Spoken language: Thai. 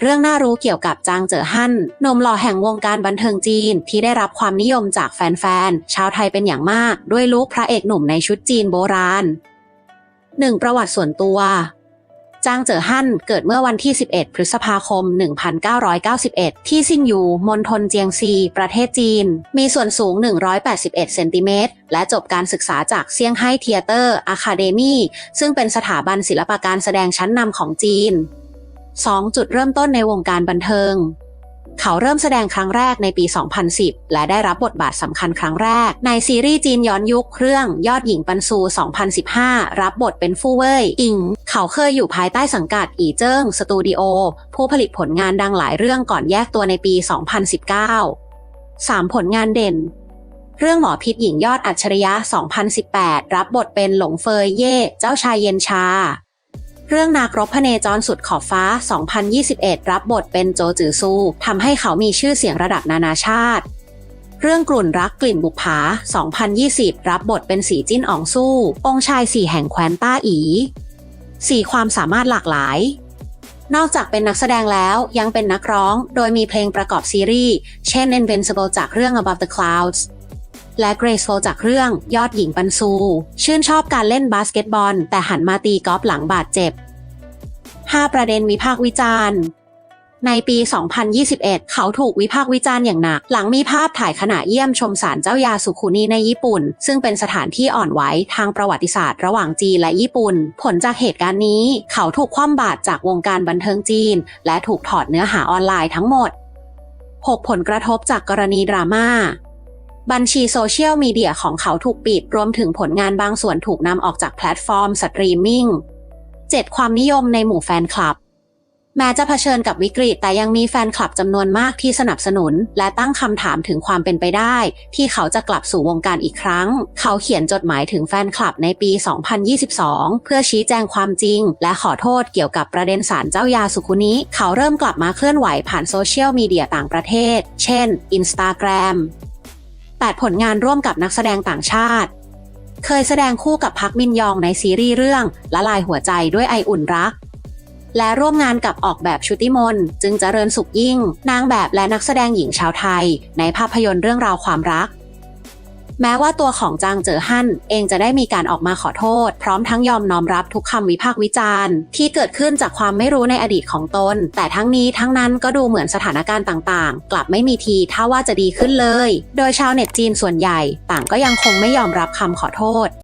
เรื่องน่ารู้เกี่ยวกับจางเจ๋อฮั่นหนุ่มหล่อแห่งวงการบันเทิงจีนที่ได้รับความนิยมจากแฟนๆ ชาวไทยเป็นอย่างมาก ด้วยลุคพระเอกหนุ่มในชุดจีนโบราณ 1. ประวัติส่วนตัวจางเจ๋อฮั่นเกิดเมื่อวันที่ 11 พฤษภาคม 1991 ที่ซินยูมณฑลเจียงซี ประเทศจีน มีส่วนสูง 181 เซนติเมตร และจบการศึกษาจากเซี่ยงไฮ้เทียเตอร์อะคาเดมีซึ่งเป็นสถาบันศิลปการแสดงชั้นนำของจีน 2. จุดเริ่มต้นในวงการบันเทิง เขาเริ่มแสดงครั้งแรกในปี 2010 และได้รับบทบาทสำคัญครั้งแรก ในซีรีส์จีนย้อนยุคเรื่องยอดหญิงปันซู 2015 รับบทเป็นฟู่เว่ยอิง เขาเคยอยู่ภายใต้สังกัดอีเจิ้งสตูดิโอผู้ผลิตผลงานดังหลายเรื่องก่อนแยกตัวในปี 2019 3. ผลงานเด่น เรื่องหมอพิษหญิงยอดอัจฉริยะ 2018 รับบทเป็นหลงเฟยเย่ เจ้าชายเย็นชา เรื่องนากรบพเนจรสุดขอบฟ้า 2021 รับบทเป็นโจจือซูทำให้เขามีชื่อเสียงระดับนานาชาติ เรื่องกลุ่นรักกลิ่นบุกผา 2020 รับบทเป็นสีจิ้นอองสู้องค์ชายสี่แห่งแคว้นต้าอีสี่ความสามารถหลากหลาย นอกจากเป็นนักแสดงแล้วยังเป็นนักร้อง โดยมีเพลงประกอบซีรีส์ เช่น Invincible จากเรื่อง Above the Clouds และ Graceful จากเรื่องยอดหญิงปันซู ชื่นชอบการเล่นบาสเกตบอล แต่หันมาตีกอล์ฟหลังบาดเจ็บ 5 ประเด็นวิพากษ์วิจารณ์ในปี 2021 เขาถูกวิพากษ์วิจารณ์อย่างหนัก หลังมีภาพถ่ายขณะเยี่ยมชมศาลเจ้ายาสุขุนีในญี่ปุ่น ซึ่งเป็นสถานที่อ่อนไหวทางประวัติศาสตร์ระหว่างจีนและญี่ปุ่น ผลจากเหตุการณ์นี้ เขาถูกคว่ำบาตรจากวงการบันเทิงจีน และถูกถอดเนื้อหาออนไลน์ทั้งหมด 6 ผลกระทบจากกรณีดราม่า บัญชีโซเชียลมีเดียของเขาถูกปิด รวมถึงผลงานบางส่วนถูกนำออกจากแพลตฟอร์มสตรีมมิ่ง 7. ความนิยมในหมู่แฟนคลับ แม้จะเผชิญกับวิกฤต แต่ยังมีแฟนคลับจำนวนมากที่สนับสนุน และตั้งคำถามถึงความเป็นไปได้ ที่เขาจะกลับสู่วงการอีกครั้ง เขาเขียนจดหมายถึงแฟนคลับในปี 2022 เพื่อชี้แจงความจริง และขอโทษเกี่ยวกับประเด็นสารเจ้ายาสุคุนิเขาเริ่มกลับมาเคลื่อนไหวผ่านโซเชียลมีเดียต่างประเทศ เช่น Instagram 8 ผลงานร่วมกับนักแสดงต่างชาติ เคยแสดงคู่กับพักมินยองในซีรีส์เรื่องละลายหัวใจด้วยไออุ่นรัก และร่วมงานกับออกแบบชุติมนจึงเจริญสุขยิ่ง นางแบบและนักแสดงหญิงชาวไทย ในภาพยนตร์เรื่องราวความรัก แม้ว่าตัวของจางเจ๋อฮั่นเองจะได้มีการออกมาขอโทษ พร้อมทั้งยอมน้อมรับทุกคำวิพากษ์วิจารณ์ ที่เกิดขึ้นจากความไม่รู้ในอดีตของตน แต่ทั้งนี้ทั้งนั้นก็ดูเหมือนสถานการณ์ต่างๆ กลับไม่มีทีท่าว่าจะดีขึ้นเลย โดยชาวเน็ตจีนส่วนใหญ่ ต่างก็ยังคงไม่ยอมรับคำขอโทษ